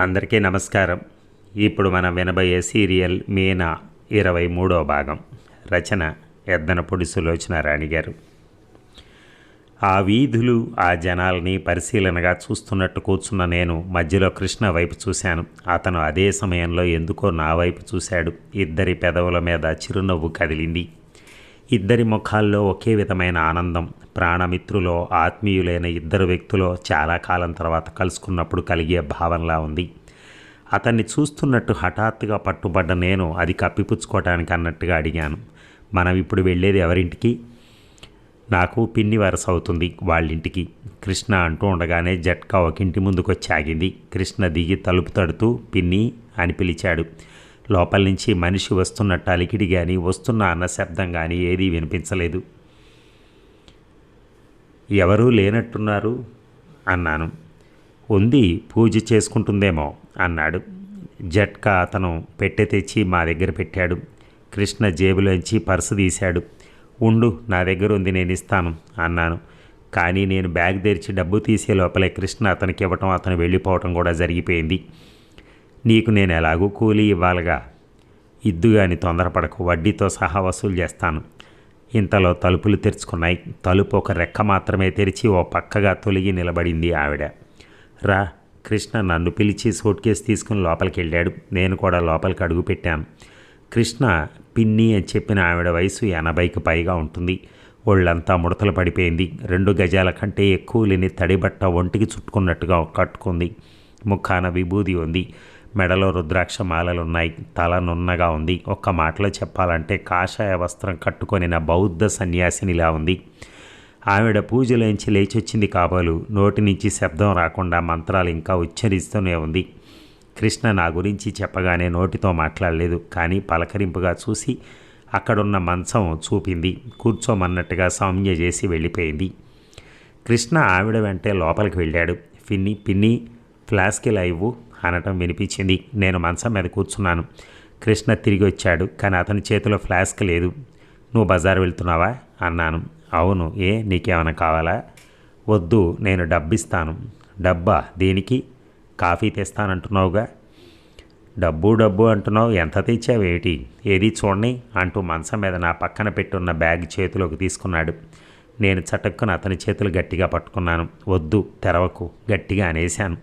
అందరికీ నమస్కారం. ఇప్పుడు మనం వినబోయే సీరియల్ మీనా ఇరవై మూడో భాగం. రచన ఎద్దనపొడి సులోచన రాణి గారు. ఆ వీధులు ఆ జనాల్ని పరిశీలనగా చూస్తున్నట్టు కూర్చున్న నేను మధ్యలో కృష్ణ వైపు చూశాను. అతను అదే సమయంలో ఎందుకో నా వైపు చూశాడు. ఇద్దరి పెదవుల మీద చిరునవ్వు కదిలింది. ఇద్దరి ముఖాల్లో ఒకే విధమైన ఆనందం ప్రాణమిత్రులో ఆత్మీయులైన ఇద్దరు వ్యక్తులో చాలా కాలం తర్వాత కలుసుకున్నప్పుడు కలిగే భావనలా ఉంది. అతన్ని చూస్తున్నట్టు హఠాత్తుగా పట్టుబడ్డ నేను అది కప్పిపుచ్చుకోవటానికి అన్నట్టుగా అడిగాను. మనం ఇప్పుడు వెళ్ళేది ఎవరింటికి? నాకు పిన్ని వరస అవుతుంది వాళ్ళింటికి. కృష్ణ అంటూ ఉండగానే జట్కా ఒక ఇంటి ముందుకు ఆగింది కృష్ణ దిగి తలుపు తడుతూ పిన్ని అని పిలిచాడు. లోపల నుంచి మనిషి వస్తున్నట్టు అలికిడి కానీ వస్తున్న అన్న శబ్దం కానీ ఏదీ వినిపించలేదు. ఎవరూ లేనట్టున్నారు? అన్నాను. ఉంది పూజ చేసుకుంటుందేమో అన్నాడు. జట్కా అతను పెట్టె తెచ్చి మా దగ్గర పెట్టాడు. కృష్ణ జేబులోంచి పర్సు తీశాడు. ఉండు నా దగ్గర ఉంది నేను ఇస్తాను అన్నాను. కానీ నేను బ్యాగ్ తెరిచి డబ్బు తీసే లోపలే కృష్ణ అతనికి ఇవ్వటం అతను వెళ్ళిపోవటం కూడా జరిగిపోయింది. నీకు నేను ఎలాగూ కూలీ ఇవ్వాలిగా. ఇద్దుగాని తొందరపడకు వడ్డీతో సహా వసూలు చేస్తాను. ఇంతలో తలుపులు తెరుచుకున్నాయి. తలుపు ఒక రెక్క మాత్రమే తెరిచి ఓ పక్కగా తొలిగి నిలబడింది ఆవిడ. రా కృష్ణ నన్ను పిలిచి సూట్ కేసు తీసుకుని లోపలికి వెళ్ళాడు నేను కూడా లోపలికి అడుగు పెట్టాను. కృష్ణ పిన్ని అని చెప్పిన ఆవిడ వయసు ఎనభైకి పైగా ఉంటుంది. ఒళ్ళంతా ముడతలు పడిపోయింది. రెండు గజాల కంటే ఎక్కువ లేని తడిబట్ట ఒంటికి చుట్టుకున్నట్టుగా కట్టుకుంది. ముఖాన విభూది ఉంది. మెడలో రుద్రాక్ష మాలలున్నాయి. తల నున్నగా ఉంది. ఒక్క మాటలో చెప్పాలంటే కాషాయ వస్త్రం కట్టుకొనిన బౌద్ధ సన్యాసినిలా ఉంది. ఆవిడ పూజలోంచి లేచొచ్చింది కాబోలు. నోటి నుంచి శబ్దం రాకుండా మంత్రాలు ఇంకా ఉచ్చరిస్తూనే ఉంది. కృష్ణ నా గురించి చెప్పగానే నోటితో మాట్లాడలేదు. కానీ పలకరింపుగా చూసి అక్కడున్న మంచం చూపింది. కూర్చోమన్నట్టుగా సౌమ్య చేసి వెళ్ళిపోయింది. కృష్ణ ఆవిడ వెంటే లోపలికి వెళ్ళాడు. పిన్ని పిన్ని ఫ్లాస్కి ఇవ్వు? అనటం వినిపించింది. నేను మంచం మీద కూర్చున్నాను. కృష్ణ తిరిగి వచ్చాడు. కానీ అతని చేతిలో ఫ్లాస్క్ లేదు. నువ్వు బజార్ వెళ్తున్నావా? అన్నాను. అవును. ఏ? నీకేమైనా కావాలా? వద్దు. నేను డబ్బిస్తాను. డబ్బా? దేనికి? కాఫీ తెస్తానంటున్నావుగా. డబ్బు డబ్బు అంటున్నావు. ఎంత తెచ్చావేటి ఏది చూడండి అంటూ మంచం మీద నా పక్కన పెట్టున్న బ్యాగ్ చేతిలోకి తీసుకున్నాడు. నేను చటక్కున అతని చేతులు గట్టిగా పట్టుకున్నాను. వద్దు. తెరవకు. గట్టిగా అనేశాను.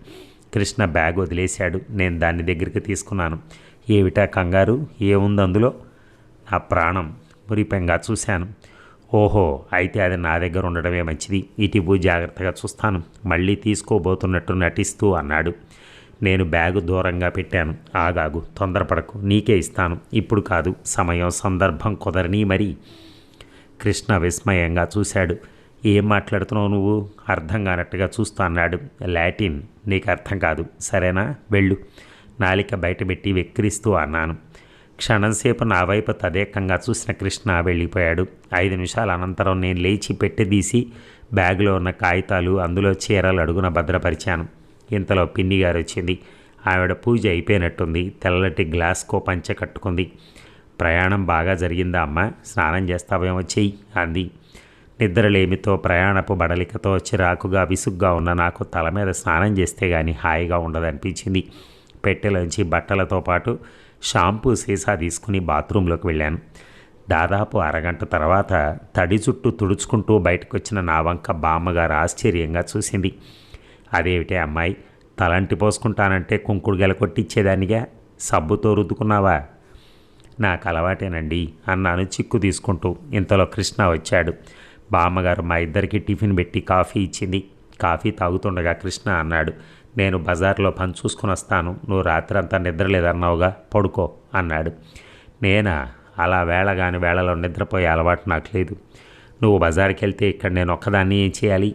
కృష్ణ బ్యాగ్ వదిలేశాడు. నేను దాన్ని దగ్గరికి తీసుకున్నాను. ఏమిటా కంగారు? ఏముంది అందులో? నా ప్రాణం. మురిపెంగా చూశాను. ఓహో అయితే అది నా దగ్గర ఉండడమే మంచిది. ఇటివు జాగ్రత్తగా చూస్తాను. మళ్ళీ తీసుకోబోతున్నట్టు నటిస్తూ అన్నాడు. నేను బ్యాగు దూరంగా పెట్టాను. ఆగాగు తొందరపడకు. నీకే ఇస్తాను. ఇప్పుడు కాదు. సమయం సందర్భం కుదరని మరి. కృష్ణ విస్మయంగా చూశాడు. ఏం మాట్లాడుతున్నావు నువ్వు? అర్థం కానట్టుగా చూస్తూ అన్నాడు లాటిన్. నీకు అర్థం కాదు. సరేనా? వెళ్ళు. నాలిక బయటపెట్టి వెక్కిరిస్తూ అన్నాను. క్షణంసేపు నా వైపు తదేకంగా చూసిన కృష్ణ వెళ్ళిపోయాడు. ఐదు నిమిషాల అనంతరం నేను లేచి పెట్టెదీసి బ్యాగులో ఉన్న కాగితాలు అందులో చీరలు అడుగున భద్రపరిచాను. ఇంతలో పిన్ని గారు వచ్చింది. ఆవిడ పూజ అయిపోయినట్టుంది. తెల్లటి గ్లాస్కో పంచె కట్టుకుంది. ప్రయాణం బాగా జరిగిందా అమ్మ? స్నానం చేస్తావేమో చెయ్యి అంది. నిద్రలేమితో ప్రయాణపు బడలికతో చిరాకుగా విసుగ్గా ఉన్న నాకు తల మీద స్నానం చేస్తే గాని హాయిగా ఉండదనిపించింది. పెట్టెలోంచి బట్టలతో పాటు షాంపూ సీసా తీసుకుని బాత్రూంలోకి వెళ్ళాను. దాదాపు అరగంట తర్వాత తడి చుట్టూ తుడుచుకుంటూ బయటకు వచ్చిన నా వంక బామ్మగారు ఆశ్చర్యంగా చూసింది. అదేమిటే అమ్మాయి తలంటి పోసుకుంటానంటే కుంకుడు గెల కొట్టిచ్చేదానిగా సబ్బుతో రుద్దుకున్నావా? నాకు అలవాటేనండి అన్నాను చిక్కు తీసుకుంటూ. ఇంతలో కృష్ణ వచ్చాడు. బామ్మగారు మా ఇద్దరికి టిఫిన్ పెట్టి కాఫీ ఇచ్చింది. కాఫీ తాగుతుండగా కృష్ణ అన్నాడు నేను బజార్లో పని చూసుకుని వస్తాను. నువ్వు రాత్రంతా నిద్రలేదన్నావుగా పడుకో అన్నాడు. నేనా? అలా వేళగాని వేళలో నిద్రపోయే అలవాటు నాకు లేదు. నువ్వు బజార్కి వెళ్తే ఇక్కడ నేను ఒక్కదాన్ని ఏం చేయాలి?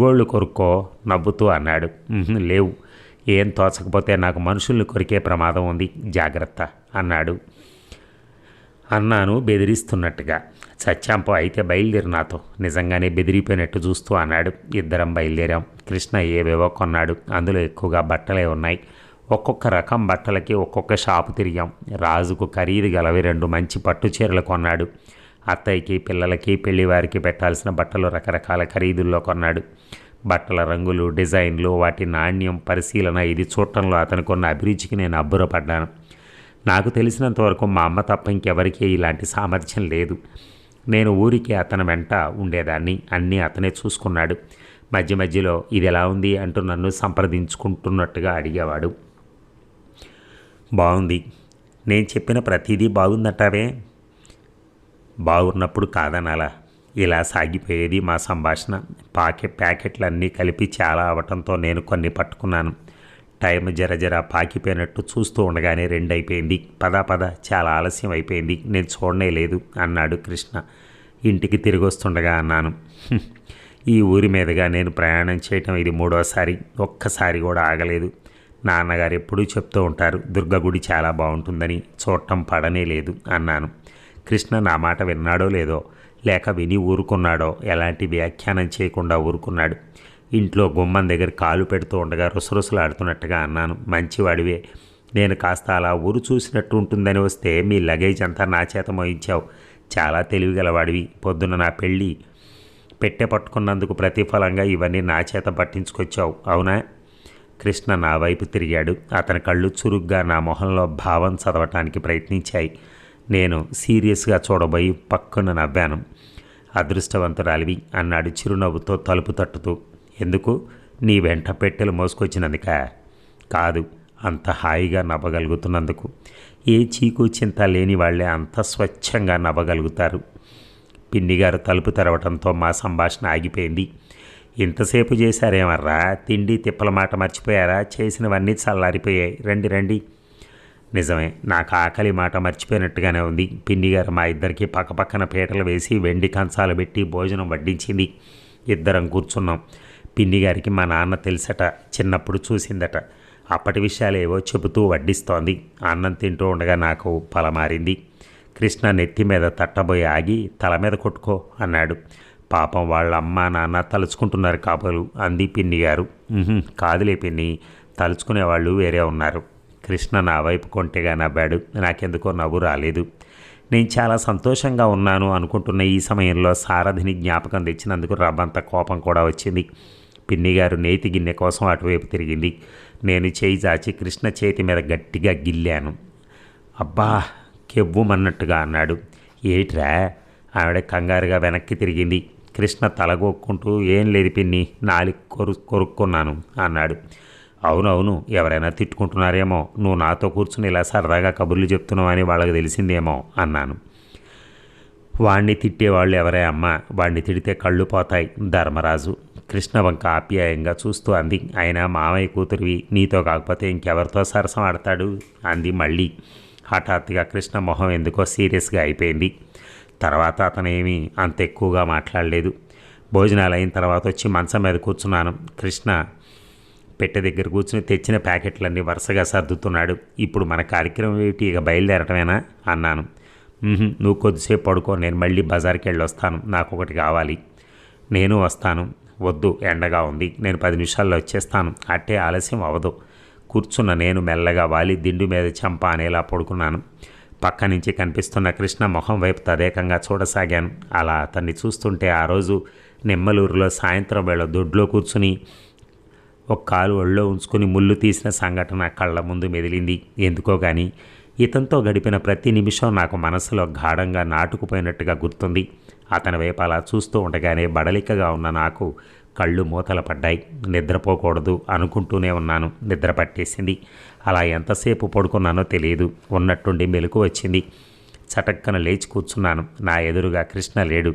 గోళ్ళు కొరుక్కో నవ్వుతూ అన్నాడు. లేవు. ఏం తోచకపోతే నాకు మనుషుల్ని కొరికే ప్రమాదం ఉంది. జాగ్రత్త అన్నాడు. అన్నాను బెదిరిస్తున్నట్టుగా. సత్యాంపో అయితే బయలుదేరి నాతో. నిజంగానే బెదిరిపోయినట్టు చూస్తూ అన్నాడు. ఇద్దరం బయలుదేరాం. కృష్ణ ఏవేవో కొన్నాడు. అందులో ఎక్కువగా బట్టలే ఉన్నాయి. ఒక్కొక్క రకం బట్టలకి ఒక్కొక్క షాపు తిరిగాం. రాజుకు ఖరీదు గలవి రెండు మంచి పట్టు చీరలు కొన్నాడు. అత్తయ్యకి పిల్లలకి పెళ్ళివారికి పెట్టాల్సిన బట్టలు రకరకాల ఖరీదుల్లో కొన్నాడు. బట్టల రంగులు డిజైన్లు వాటి నాణ్యం పరిశీలన ఇది చూడటంలో అతనికి ఉన్న అభిరుచికి నేను అబ్బురపడ్డాను. నాకు తెలిసినంతవరకు మా అమ్మ తప్ప ఇంకెవరికీ ఇలాంటి సామర్థ్యం లేదు. నేను ఊరికి అతని వెంట ఉండేదాన్ని. అన్నీ అతనే చూసుకున్నాడు. మధ్య మధ్యలో ఇది ఎలా ఉంది? అంటూ నన్ను సంప్రదించుకుంటున్నట్టుగా అడిగేవాడు. బాగుంది నేను చెప్పిన ప్రతిదీ బాగుందంటావే? బాగున్నప్పుడు కాదనాలా. ఇలా సాగిపోయేది మా సంభాషణ. పాకెట్ ప్యాకెట్లన్నీ కలిపి చాలా అవటంతో నేను కొన్ని పట్టుకున్నాను. టైం జర జర పాకిపోయినట్టు చూస్తూ ఉండగానే రెండు అయిపోయింది పద పద చాలా ఆలస్యం అయిపోయింది. నేను చూడనే లేదు అన్నాడు కృష్ణ. ఇంటికి తిరిగి వస్తుండగా అన్నాను ఈ ఊరి మీదుగా నేను ప్రయాణం చేయటం ఇది మూడోసారి. ఒక్కసారి కూడా ఆగలేదు. నాన్నగారు ఎప్పుడూ చెప్తూ ఉంటారు దుర్గ గుడి చాలా బాగుంటుందని. చూడటం పడనే లేదు అన్నాను. కృష్ణ నా మాట విన్నాడో లేదో లేక విని ఊరుకున్నాడో ఎలాంటి వ్యాఖ్యానం చేయకుండా ఊరుకున్నాడు. ఇంట్లో గుమ్మం దగ్గర కాలు పెడుతూ ఉండగా రుసరుసలాడుతున్నట్టుగా అన్నాను. మంచివాడివే. నేను కాస్త అలా ఊరు చూసినట్టు ఉంటుందని వస్తే మీ లగేజ్ అంతా నా చేత మోయించావు. చాలా తెలివిగలవాడివి. పొద్దున నా పెళ్ళి పెట్టె పట్టుకున్నందుకు ప్రతిఫలంగా ఇవన్నీ నా చేత పట్టించుకొచ్చావు. అవునా? కృష్ణ నా వైపు తిరిగాడు. అతని కళ్ళు చురుగ్గా నా మొహంలో భావం చదవటానికి ప్రయత్నించాయి. నేను సీరియస్గా చూడబోయి పక్కన నవ్వాను. అదృష్టవంతురాలివి అన్నాడు చిరునవ్వుతో తలుపు తట్టుతూ. ఎందుకు? నీ వెంట పెట్టెలు మోసుకొచ్చినందుక? కాదు అంత హాయిగా నవ్వగలుగుతున్నందుకు. ఏ చీకు చింత లేని వాళ్ళే అంత స్వచ్ఛంగా నవ్వగలుగుతారు. పిన్నిగారు తలుపు తెరవటంతో మా సంభాషణ ఆగిపోయింది. ఇంతసేపు చేశారేమర్రా? తిండి తిప్పల మాట మర్చిపోయారా? చేసినవన్నీ చల్లారిపోయాయి. రండి రండి. నిజమే నాకు ఆకలి మాట మర్చిపోయినట్టుగానే ఉంది. పిన్నిగారు మా ఇద్దరికి పక్కపక్కన పీటలు వేసి వెండి కంచాలు పెట్టి భోజనం వడ్డించింది. ఇద్దరం కూర్చున్నాం. పిన్నిగారికి మా నాన్న తెలుసట చిన్నప్పుడు చూసిందట. అప్పటి విషయాలు ఏవో చెబుతూ వడ్డిస్తోంది. అన్నం తింటూ ఉండగా నాకు పలమారింది. కృష్ణ నెత్తి మీద తట్టబోయి ఆగి తల మీద కొట్టుకో అన్నాడు. పాపం వాళ్ళ అమ్మ నాన్న తలుచుకుంటున్నారు కాబోలు అంది పిన్ని గారు. కాదులే పిన్ని తలుచుకునే వాళ్ళు వేరే ఉన్నారు. కృష్ణ నా వైపు కొంటెగా నవ్వాడు. నాకెందుకో నవ్వు రాలేదు. నేను చాలా సంతోషంగా ఉన్నాను అనుకుంటున్న ఈ సమయంలో సారథిని జ్ఞాపకం తెచ్చినందుకు రబ్బంత కోపం కూడా వచ్చింది. పిన్ని గారు నేతి గిన్నె కోసం అటువైపు తిరిగింది. నేను చేయి చాచి కృష్ణ చేతి మీద గట్టిగా గిల్లాను. అబ్బా కెవ్వుమన్నట్టుగా అన్నాడు. ఏట్రా? ఆవిడ కంగారుగా వెనక్కి తిరిగింది. కృష్ణ తలగొక్కుంటూ ఏం లేదు పిన్ని నాలి కొరు కొరుక్కున్నాను అన్నాడు. అవునవును ఎవరైనా తిట్టుకుంటున్నారేమో నువ్వు నాతో కూర్చుని ఇలా సరదాగా కబుర్లు చెప్తున్నావు అని వాళ్ళకి తెలిసిందేమో అన్నాను. వాణ్ణి తిట్టేవాళ్ళు ఎవరే అమ్మా? వాణ్ణి తిడితే కళ్ళు పోతాయి ధర్మరాజు కృష్ణ వంక ఆప్యాయంగా చూస్తూ అంది. ఆయన మామయ్య కూతురివి నీతో కాకపోతే ఇంకెవరితో సరసం ఆడతాడు? అంది మళ్ళీ. హఠాత్తుగా కృష్ణ మొహం ఎందుకో సీరియస్గా అయిపోయింది. తర్వాత అతనేమి అంత ఎక్కువగా మాట్లాడలేదు. భోజనాలు అయిన తర్వాత వచ్చి మంచం మీద కూర్చున్నాను. కృష్ణ పెట్టె దగ్గర కూర్చుని తెచ్చిన ప్యాకెట్లన్నీ వరుసగా సర్దుతున్నాడు. ఇప్పుడు మన కార్యక్రమం ఏమిటి? ఇక బయలుదేరటమేనా? అన్నాను. నువ్వు కొద్దిసేపు పడుకో. నేను మళ్ళీ బజార్కి వెళ్ళి వస్తాను నాకు ఒకటి కావాలి. నేను వస్తాను. వద్దు ఎండగా ఉంది. నేను పది నిమిషాల్లో వచ్చేస్తాను. అట్టే ఆలస్యం అవ్వదు. కూర్చున్న నేను మెల్లగా వాలి దిండు మీద చెంప అనేలా పడుకున్నాను. పక్క నుంచి కనిపిస్తున్న కృష్ణ మొహం వైపు తదేకంగా చూడసాగాను. అలా అతన్ని చూస్తుంటే ఆ రోజు నిమ్మలూరులో సాయంత్రం వేళ దొడ్లో కూర్చుని ఒక కాలు ఒళ్ళో ఉంచుకుని ముళ్ళు తీసిన సంఘటన కళ్ళ ముందు మెదిలింది. ఎందుకో కానీ ఇతనితో గడిపిన ప్రతి నిమిషం నాకు మనసులో గాఢంగా నాటుకుపోయినట్టుగా గుర్తుంది. అతని వైపు అలా చూస్తూ ఉండగానే బడలికగా ఉన్న నాకు కళ్ళు మూతల పడ్డాయి. నిద్రపోకూడదు అనుకుంటూనే ఉన్నాను. నిద్ర పట్టేసింది. అలా ఎంతసేపు పడుకున్నానో తెలియదు. ఉన్నట్టుండి మెలకు వచ్చింది. చటక్కన లేచి కూర్చున్నాను. నా ఎదురుగా కృష్ణ లేడు.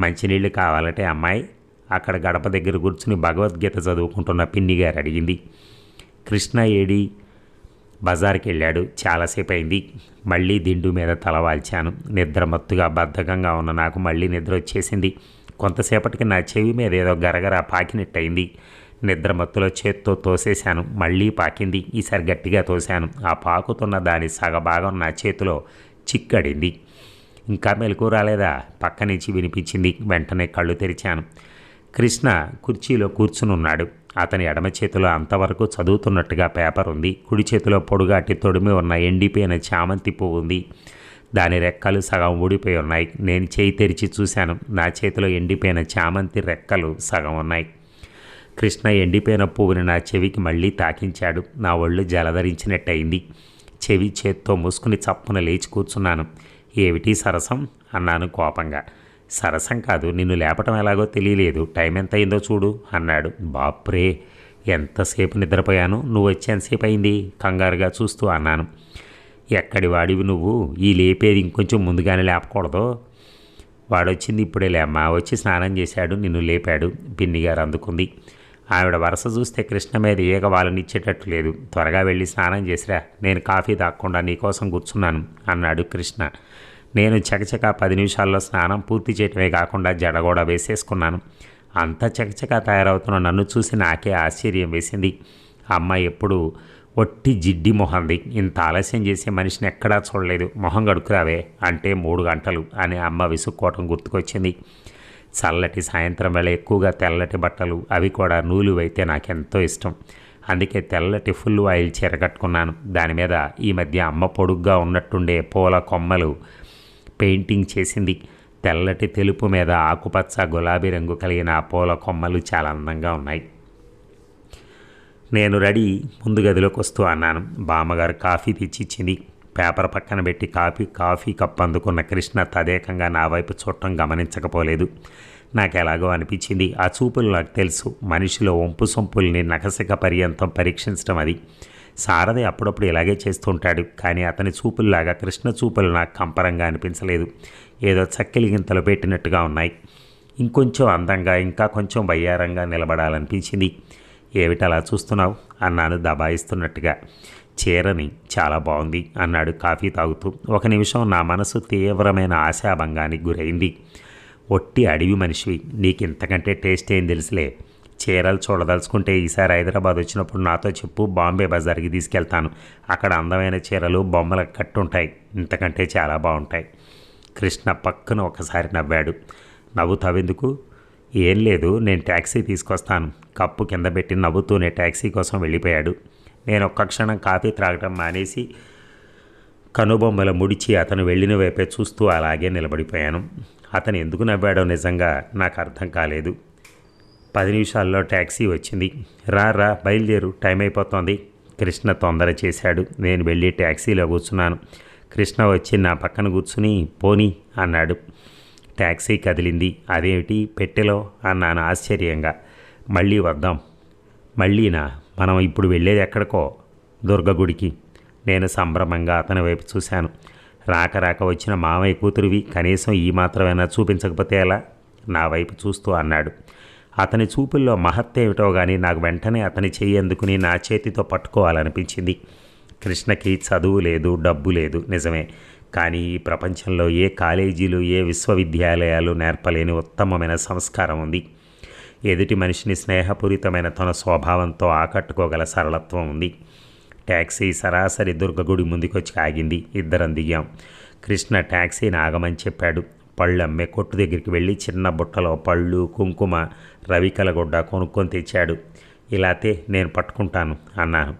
మంచినీళ్ళు కావాలంటే అమ్మాయి అక్కడ గడప దగ్గర కూర్చుని భగవద్గీత చదువుకుంటున్న పిన్ని గారు అడిగింది. కృష్ణ ఏడి బజార్కి వెళ్ళాడు. చాలాసేపు అయింది. మళ్ళీ దిండు మీద తలవాల్చాను నిద్ర మత్తుగా బద్ధకంగా ఉన్న నాకు మళ్ళీ నిద్ర వచ్చేసింది. కొంతసేపటికి నా చెవి మీద ఏదో గరగర పాకినట్టయింది. నిద్ర మత్తులో చేత్తో తోసేశాను. మళ్ళీ పాకింది. ఈసారి గట్టిగా తోశాను. ఆ పాకుతున్న దాని సగభాగం నా చేతిలో చిక్కడింది. ఇంకా మెలకు రాలేదా? పక్క నుంచి వినిపించింది. వెంటనే కళ్ళు తెరిచాను. కృష్ణ కుర్చీలో కూర్చుని ఉన్నాడు అతని ఎడమ చేతిలో అంతవరకు చదువుతున్నట్టుగా పేపర్ ఉంది కుడి చేతిలో పొడుగాటి తొడిమి ఉన్న ఎండిపోయిన చామంతి పువ్వు ఉంది దాని రెక్కలు సగం ఊడిపోయి ఉన్నాయి నేను చేయి తెరిచి చూశాను. నా చేతిలో ఎండిపోయిన చామంతి రెక్కలు సగం ఉన్నాయి. కృష్ణ ఎండిపోయిన పువ్వుని నా చెవికి మళ్ళీ తాకించాడు. నా ఒళ్ళు జలధరించినట్టయింది. చెవి చేత్తో మూసుకుని చప్పున లేచి కూర్చున్నాను. ఏమిటి సరసం? అన్నాను కోపంగా. సరసం కాదు నిన్ను లేపటం ఎలాగో తెలియలేదు. టైం ఎంత అయిందో చూడు అన్నాడు. బాప్రే ఎంతసేపు నిద్రపోయాను? నువ్వు వచ్చేంతసేపు అయింది కంగారుగా చూస్తూ అన్నాను. ఎక్కడి వాడివి నువ్వు? ఈ లేపేది ఇంకొంచెం ముందుగానే లేపకూడదు. వాడొచ్చింది ఇప్పుడే లేమ్మా వచ్చి స్నానం చేశాడు నిన్ను లేపాడు పిన్ని గారు అందుకుంది. ఆవిడ వరుస చూస్తే కృష్ణ మీద ఈగ వాళ్ళని ఇచ్చేటట్టు లేదు. త్వరగా వెళ్ళి స్నానం చేసిరా. నేను కాఫీ తాక్కుండా నీకోసం కూర్చున్నాను అన్నాడు కృష్ణ. నేను చకచక పది నిమిషాల్లో స్నానం పూర్తి చేయటమే కాకుండా జడ కూడా వేసేసుకున్నాను. అంత చకచక తయారవుతున్న నన్ను చూసి నాకే ఆశ్చర్యం వేసింది. అమ్మ ఎప్పుడు ఒట్టి జిడ్డి మొహంది. ఇంత ఆలస్యం చేసే మనిషిని ఎక్కడా చూడలేదు. మొహం గడుకురావే అంటే మూడు గంటలు అని అమ్మ విసుక్కోవటం గుర్తుకొచ్చింది. చల్లటి సాయంత్రం వేళ ఎక్కువగా తెల్లటి బట్టలు అవి కూడా నూలు అయితే నాకెంతో ఇష్టం. అందుకే తెల్లటి ఫుల్ ఆయిల్ చీర కట్టుకున్నాను. దాని మీద ఈ మధ్య అమ్మ పొడుగ్గా ఉన్నట్టుండే పూల కొమ్మలు పెయింటింగ్ చేసింది. తెల్లటి తెలుపు మీద ఆకుపచ్చ గులాబీ రంగు కలిగిన పూల కొమ్మలు చాలా అందంగా ఉన్నాయి. నేను రెడీ. ముందు గదిలోకి వస్తూ అన్నాను. బామ్మగారు కాఫీ తెచ్చిచ్చింది పేపర్ పక్కన పెట్టి కాఫీ కాఫీ కప్ అందుకున్న కృష్ణ తదేకంగా నా వైపు చూడటం గమనించకపోలేదు. నాకు ఎలాగో అనిపించింది. ఆ చూపులు నాకు తెలుసు. మనిషిలో వంపు సొంపుల్ని నకసిక పర్యంతం పరీక్షించడం అది. సారథి అప్పుడప్పుడు ఇలాగే చేస్తుంటాడు. కానీ అతని చూపుల్లాగా కృష్ణ చూపులు నాకు కంపరంగా అనిపించలేదు. ఏదో చక్కెలి గింతలు పెట్టినట్టుగా ఉన్నాయి. ఇంకొంచెం అందంగా ఇంకా కొంచెం వయ్యారంగా నిలబడాలనిపించింది. ఏమిటలా చూస్తున్నావు? అన్నాను దబాయిస్తున్నట్టుగా. చీరని చాలా బాగుంది అన్నాడు కాఫీ తాగుతూ. ఒక నిమిషం నా మనసు తీవ్రమైన ఆశాభంగానికి గురైంది. ఒట్టి అడవి మనిషివి నీకు ఇంతకంటే టేస్ట్ ఏం తెలుసులే. చీరలు చూడదలుచుకుంటే ఈసారి హైదరాబాద్ వచ్చినప్పుడు నాతో చెప్పు బాంబే బజార్కి తీసుకెళ్తాను. అక్కడ అందమైన చీరలు బొమ్మల కట్టుంటాయి. ఇంతకంటే చాలా బాగుంటాయి కృష్ణ పక్కన ఒకసారి నవ్వాడు. నవ్వుతావెందుకు? ఏం లేదు నేను ట్యాక్సీ తీసుకొస్తాను. కప్పు కింద పెట్టి నవ్వుతూనే ట్యాక్సీ కోసం వెళ్ళిపోయాడు. నేను ఒక్క క్షణం కాఫీ త్రాగటం మానేసి కనుబొమ్మల ముడిచి అతను వెళ్ళిన వైపే చూస్తూ అలాగే నిలబడిపోయాను. అతను ఎందుకు నవ్వాడో నిజంగా నాకు అర్థం కాలేదు. పది నిమిషాల్లో ట్యాక్సీ వచ్చింది. రా రా బయలుదేరు టైం అయిపోతోంది. కృష్ణ తొందర చేశాడు. నేను వెళ్ళి ట్యాక్సీలో కూర్చున్నాను. కృష్ణ వచ్చి నా పక్కన కూర్చుని పోనీ అన్నాడు. ట్యాక్సీ కదిలింది. అదేమిటి పెట్టెలో? అన్నాను ఆశ్చర్యంగా. మళ్ళీ వద్దాం. మళ్ళీనా మనం ఇప్పుడు వెళ్ళేది ఎక్కడికో? దుర్గగుడికి నేను సంభ్రమంగా అతని వైపు చూశాను. రాక రాక వచ్చిన మామయ్య కూతురివి కనీసం ఈ మాత్రమైనా చూపించకపోతే ఎలా? నా వైపు చూస్తూ అన్నాడు. అతని చూపుల్లో మహత్తేమిటో కానీ నాకు వెంటనే అతని చెయ్యి అందుకుని నా చేతితో పట్టుకోవాలనిపించింది. కృష్ణకి చదువు లేదు డబ్బు లేదు నిజమే. కానీ ఈ ప్రపంచంలో ఏ కాలేజీలు ఏ విశ్వవిద్యాలయాలు నేర్పలేని ఉత్తమమైన సంస్కారం ఉంది. ఎదుటి మనిషిని స్నేహపూరితమైన తన స్వభావంతో ఆకట్టుకోగల సరళత్వం ఉంది. ట్యాక్సీ సరాసరి దుర్గగుడి ముందుకొచ్చి ఆగింది. ఇద్దరం దిగాం. కృష్ణ ట్యాక్సీని ఆగమని చెప్పాడు. పళ్ళు అమ్మే కొట్టు దగ్గరికి వెళ్ళి చిన్న బుట్టలో పళ్ళు కుంకుమ రవికలగొడ్డ కొనుక్కొని తెచ్చాడు. ఇలాతే నేను పట్టుకుంటాను అన్నాను.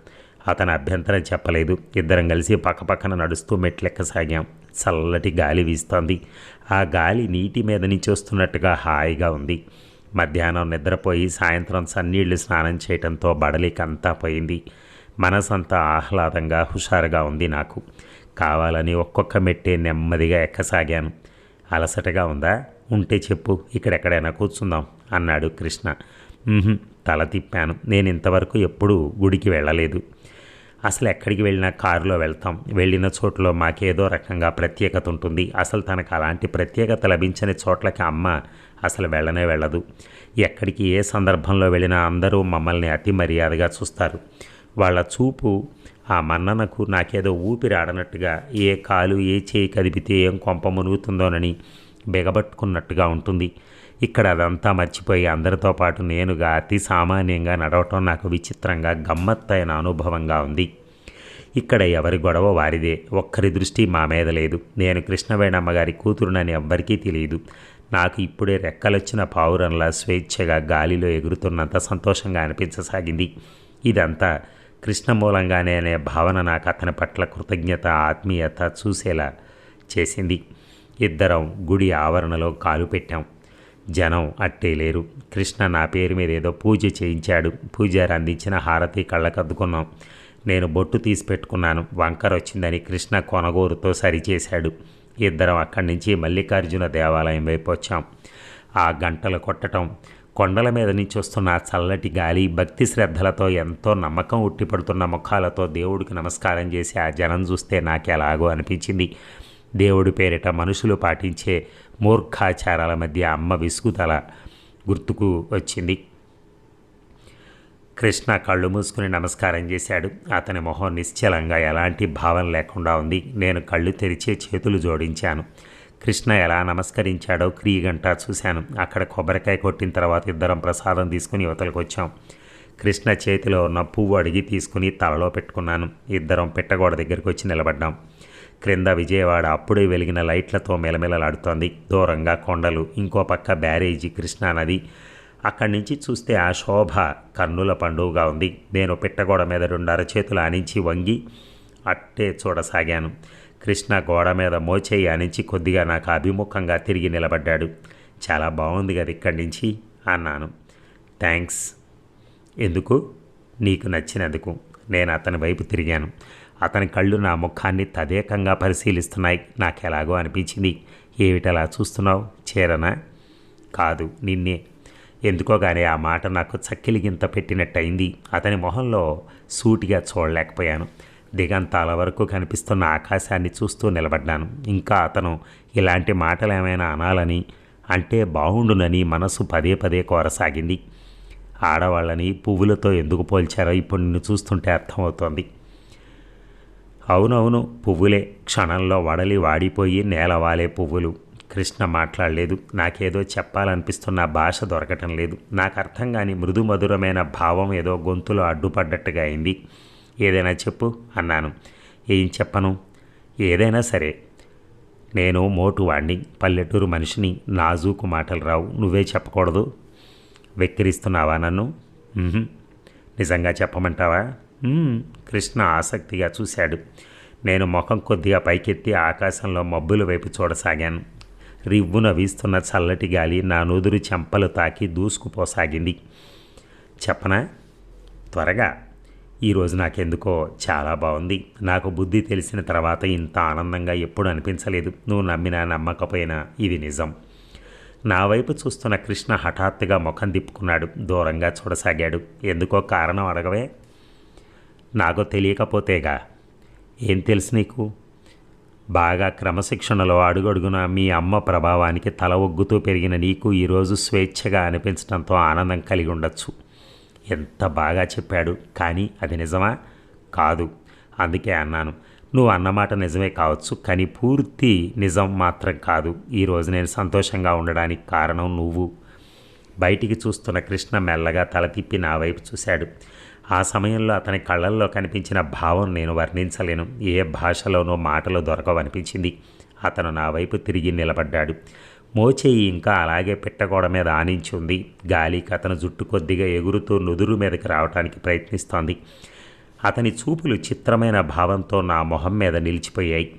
అతను అభ్యంతరం చెప్పలేదు. ఇద్దరం కలిసి పక్కపక్కన నడుస్తూ మెట్లెక్కసాగాం చల్లటి గాలి వీస్తోంది. ఆ గాలి నీటి మీద నుంచి వస్తున్నట్టుగా హాయిగా ఉంది. మధ్యాహ్నం నిద్రపోయి సాయంత్రం సన్నీళ్ళు స్నానం చేయడంతో బడలికంతా పోయింది. మనసంతా ఆహ్లాదంగా హుషారుగా ఉంది నాకు. కావాలని ఒక్కొక్క మెట్టే నెమ్మదిగా ఎక్కసాగాను. అలసటగా ఉందా? ఉంటే చెప్పు. ఇక్కడెక్కడైనా కూర్చుందాం అన్నాడు కృష్ణ. తల తిప్పాను. నేను ఇంతవరకు ఎప్పుడూ గుడికి వెళ్ళలేదు. అసలు ఎక్కడికి వెళ్ళినా కారులో వెళ్తాం. వెళ్ళిన చోట్లో మాకేదో రకంగా ప్రత్యేకత ఉంటుంది. అసలు తనకు అలాంటి ప్రత్యేకత లభించని చోట్లకి అమ్మ అసలు వెళ్ళనే వెళ్ళదు. ఎక్కడికి ఏ సందర్భంలో వెళ్ళినా అందరూ మమ్మల్ని అతి మర్యాదగా చూస్తారు. వాళ్ళ చూపు ఆ మన్ననకు నాకేదో ఊపిరి ఆడనట్టుగా ఏ కాలు ఏ చేయి కదిపితే ఏం కొంప మునుగుతుందోనని బిగబట్టుకున్నట్టుగా ఉంటుంది. ఇక్కడ అదంతా మర్చిపోయి అందరితో పాటు నేనుగా అతి సామాన్యంగా నడవటం నాకు విచిత్రంగా గమ్మత్తైన అనుభవంగా ఉంది. ఇక్కడ ఎవరి గొడవ వారిదే. ఒక్కరి దృష్టి మా మీద లేదు. నేను కృష్ణవేణమ్మ గారి కూతురునని ఎవ్వరికీ తెలియదు. నాకు ఇప్పుడే రెక్కలొచ్చిన పావురంలా స్వేచ్ఛగా గాలిలో ఎగురుతున్నంత సంతోషంగా అనిపించసాగింది. ఇదంతా కృష్ణ మూలంగానే అనే భావన నాకు అతని పట్ల కృతజ్ఞత ఆత్మీయత చూసేలా చేసింది. ఇద్దరం గుడి ఆవరణలో కాలు పెట్టాం. జనం అట్టే లేరు. కృష్ణ నా పేరు మీద ఏదో పూజ చేయించాడు. పూజారి అందించిన హారతి కళ్ళకద్దుకున్నాం. నేను బొట్టు తీసి పెట్టుకున్నాను. వంకర వచ్చిందని కృష్ణ కొనగోరుతో సరిచేశాడు. ఇద్దరం అక్కడి నుంచి మల్లికార్జున దేవాలయం వైపు వచ్చాం. ఆ గంటలు కొట్టడం కొండల మీద నుంచి వస్తున్న చల్లటి గాలి భక్తి శ్రద్ధలతో ఎంతో నమ్మకం ఉట్టిపడుతున్న ముఖాలతో దేవుడికి నమస్కారం చేసి ఆ జనం చూస్తే నాకు ఎలాగో అనిపించింది. దేవుడి పేరిట మనుషులు పాటించే మూర్ఖాచారాల మధ్య అమ్మ విసుగుదల గుర్తుకు వచ్చింది. కృష్ణ కళ్ళు మూసుకుని నమస్కారం చేశాడు. అతని మొహం నిశ్చలంగా ఎలాంటి భావం లేకుండా ఉంది. నేను కళ్ళు తెరిచే చేతులు జోడించాను. కృష్ణ ఎలా నమస్కరించాడో క్రీగంట చూశాను. అక్కడ కొబ్బరికాయ కొట్టిన తర్వాత ఇద్దరం ప్రసాదం తీసుకుని యువతలకు వచ్చాం. కృష్ణ చేతిలో ఉన్న పువ్వు అడిగి తీసుకుని తలలో పెట్టుకున్నాను. ఇద్దరం పెట్టగోడ దగ్గరికి వచ్చి నిలబడ్డాం. క్రింద విజయవాడ అప్పుడే వెలిగిన లైట్లతో మెలమెలలాడుతోంది. దూరంగా కొండలు ఇంకో పక్క బ్యారేజీ కృష్ణానది. అక్కడి నుంచి చూస్తే ఆ శోభ కన్నుల పండుగగా ఉంది. నేను పిట్టగోడ మీద రెండు అరచేతులు అణించి వంగి అట్టే చూడసాగాను. కృష్ణ గోడ మీద మోచేయి అణించి కొద్దిగా నాకు అభిముఖంగా తిరిగి నిలబడ్డాడు. చాలా బాగుంది కదా ఇక్కడి నుంచి అన్నాను. థ్యాంక్స్ ఎందుకు? నీకు నచ్చినందుకు. నేను అతని వైపు తిరిగాను. అతని కళ్ళు నా ముఖాన్ని తదేకంగా పరిశీలిస్తున్నాయి. నాకు ఎలాగో అనిపించింది. ఏమిటలా చూస్తున్నావు? చేరనా? కాదు నిన్నే. ఎందుకోగానే ఆ మాట నాకు చక్కిలిగింత పెట్టినట్టయింది. అతని మొహంలో సూటిగా చూడలేకపోయాను. దిగంతాల వరకు కనిపిస్తున్న ఆకాశాన్ని చూస్తూ నిలబడ్డాను. ఇంకా అతను ఇలాంటి మాటలు ఏమైనా అనాలని అంటే బాగుండునని మనసు పదే పదే కోరసాగింది. ఆడవాళ్ళని పువ్వులతో ఎందుకు పోల్చారో ఇప్పుడు నిన్ను చూస్తుంటే అర్థమవుతోంది. అవునవును పువ్వులే. క్షణంలో వడలి వాడిపోయి నేలవాలే పువ్వులు. కృష్ణ మాట్లాడలేదు. నాకేదో చెప్పాలనిపిస్తున్న భాష దొరకటం లేదు. నాకు అర్థం కాని మృదు మధురమైన భావం ఏదో గొంతులో అడ్డుపడ్డట్టుగా అయింది. ఏదైనా చెప్పు అన్నాను. ఏం చెప్పను? ఏదైనా సరే. నేను మోటువాణ్ణి పల్లెటూరు మనిషిని నాజూకు మాటలు రావు. నువ్వే చెప్పకూడదు. వెక్కిరిస్తున్నావా నన్ను? నిజంగా చెప్పమంటావా? కృష్ణ ఆసక్తిగా చూశాడు. నేను ముఖం కొద్దిగా పైకెత్తి ఆకాశంలో మబ్బుల వైపు చూడసాగాను. రివ్వున వీస్తున్న చల్లటి గాలి నా నుదురు చెంపలు తాకి దూసుకుపోసాగింది. చెప్పనా? త్వరగా. ఈరోజు నాకెందుకో చాలా బాగుంది నాకు బుద్ధి తెలిసిన తర్వాత ఇంత ఆనందంగా ఎప్పుడు అనిపించలేదు. నువ్వు నమ్మినా నమ్మకపోయినా ఇది నిజం. నా వైపు చూస్తున్న కృష్ణ హఠాత్తుగా ముఖం తిప్పుకున్నాడు. దూరంగా చూడసాగాడు. ఎందుకో కారణం అడగవే. నాకు తెలియకపోతేగా. ఏం తెలుసు నీకు? బాగా క్రమశిక్షణలో అడుగడుగున మీ అమ్మ ప్రభావానికి తల ఒగ్గుతూ పెరిగిన నీకు ఈరోజు స్వేచ్ఛగా అనిపించడంతో ఆనందం కలిగి ఉండొచ్చు. ఎంత బాగా చెప్పాడు. కానీ అది నిజమా? కాదు. అందుకే అన్నాను. నువ్వు అన్నమాట నిజమే కావచ్చు. కానీ పూర్తి నిజం మాత్రం కాదు. ఈరోజు నేను సంతోషంగా ఉండడానికి కారణం నువ్వు. బయటికి చూస్తున్న కృష్ణ మెల్లగా తల తిప్పి నా వైపు చూశాడు. ఆ సమయంలో అతని కళ్ళల్లో కనిపించిన భావం నేను వర్ణించలేను. ఏ భాషలోనో మాటలు దొరకవనిపించింది. అతను నా వైపు తిరిగి నిలబడ్డాడు. మోచేయి ఇంకా అలాగే పెట్టగోడ మీద ఆనించి ఉంది గాలికి అతను జుట్టు కొద్దిగా ఎగురుతూ నుదురు మీదకి రావటానికి ప్రయత్నిస్తోంది. అతని చూపులు చిత్రమైన భావంతో నా మొహం మీద నిలిచిపోయాయి.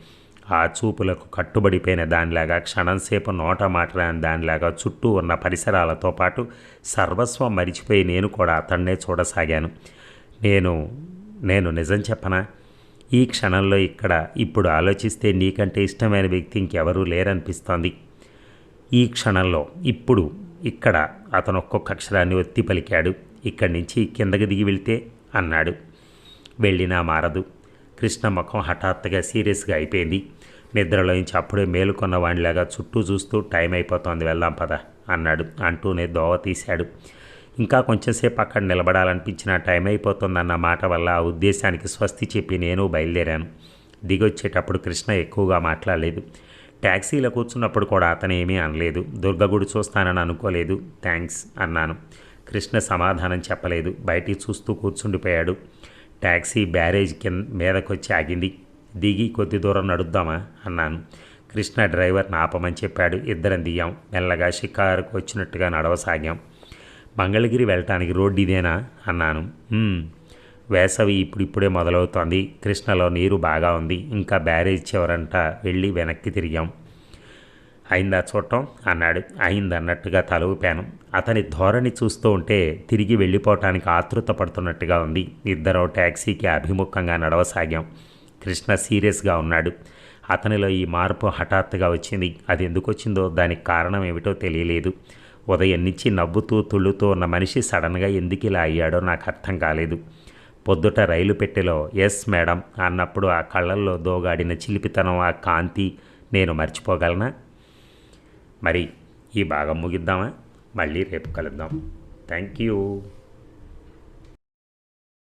ఆ చూపులకు కట్టుబడిపోయిన దానిలాగా క్షణంసేపు నోట మాట్లాడిన దానిలాగా చుట్టూ ఉన్న పరిసరాలతో పాటు సర్వస్వం మరిచిపోయి నేను కూడా అతన్నే చూడసాగాను. నేను నేను నిజం చెప్పనా? ఈ క్షణంలో ఇక్కడ ఇప్పుడు ఆలోచిస్తే నీకంటే ఇష్టమైన వ్యక్తి ఇంకెవరూ లేరనిపిస్తోంది. ఈ క్షణంలో ఇప్పుడు ఇక్కడ అతను ఒక్కొక్క అక్షరాన్ని ఒత్తి పలికాడు. ఇక్కడి నుంచి కిందకి దిగి వెళ్తే అన్నాడు. వెళ్ళినా మారదు. కృష్ణ ముఖం హఠాత్తుగా సీరియస్గా అయిపోయింది. నిద్రలోంచి అప్పుడే మేలుకొన్న వాడిలాగా చుట్టూ చూస్తూ టైం అయిపోతోంది వెళ్దాం పద అన్నాడు అంటూనే దోవ తీశాడు. ఇంకా కొంచెంసేపు అక్కడ నిలబడాలనిపించిన టైం అయిపోతుందన్న మాట వల్ల ఆ ఉద్దేశానికి స్వస్తి చెప్పి నేను బయలుదేరాను. దిగొచ్చేటప్పుడు కృష్ణ ఎక్కువగా మాట్లాడలేదు. ట్యాక్సీలో కూర్చున్నప్పుడు కూడా అతను ఏమీ అనలేదు. దుర్గగుడి చూస్తానని అనుకోలేదు. థ్యాంక్స్ అన్నాను. కృష్ణ సమాధానం చెప్పలేదు. బయటికి చూస్తూ కూర్చుండిపోయాడు. ట్యాక్సీ బ్యారేజ్ కింద మీదకొచ్చి ఆగింది. దిగి కొద్ది దూరం నడుద్దామా? అన్నాను. కృష్ణ డ్రైవర్ని ఆపమని చెప్పాడు. ఇద్దరం దిగాం. మెల్లగా షికారుకు వచ్చినట్టుగా నడవసాగాం. మంగళగిరి వెళ్ళటానికి రోడ్డు ఇదేనా? అన్నాను. వేసవి ఇప్పుడిప్పుడే మొదలవుతోంది. కృష్ణలో నీరు బాగా ఉంది. ఇంకా బ్యారేజ్ చివరంట వెళ్ళి వెనక్కి తిరిగాం. అయిందా చూడటం? అన్నాడు. అయిందన్నట్టుగా తల ఊపాను. అతని ధోరణి చూస్తూ ఉంటే తిరిగి వెళ్ళిపోవటానికి ఆతృత పడుతున్నట్టుగా ఉంది. ఇద్దరు ట్యాక్సీకి అభిముఖంగా నడవసాగాం. కృష్ణ సీరియస్గా ఉన్నాడు. అతనిలో ఈ మార్పు హఠాత్తుగా వచ్చింది. అది ఎందుకు వచ్చిందో దానికి కారణం ఏమిటో తెలియలేదు. ఉదయం నుంచి నవ్వుతూ తుళ్ళుతూ ఉన్న మనిషి సడన్గా ఎందుకు ఇలా అయ్యాడో నాకు అర్థం కాలేదు. పొద్దుట రైలు పెట్టెలో ఎస్ మేడం అన్నప్పుడు ఆ కళ్ళల్లో దోగాడిన చిలిపితనం ఆ కాంతి నేను మర్చిపోగలనా? మరి ఈ భాగం ముగిద్దామా? మళ్ళీ రేపు కలుద్దాం. Thank you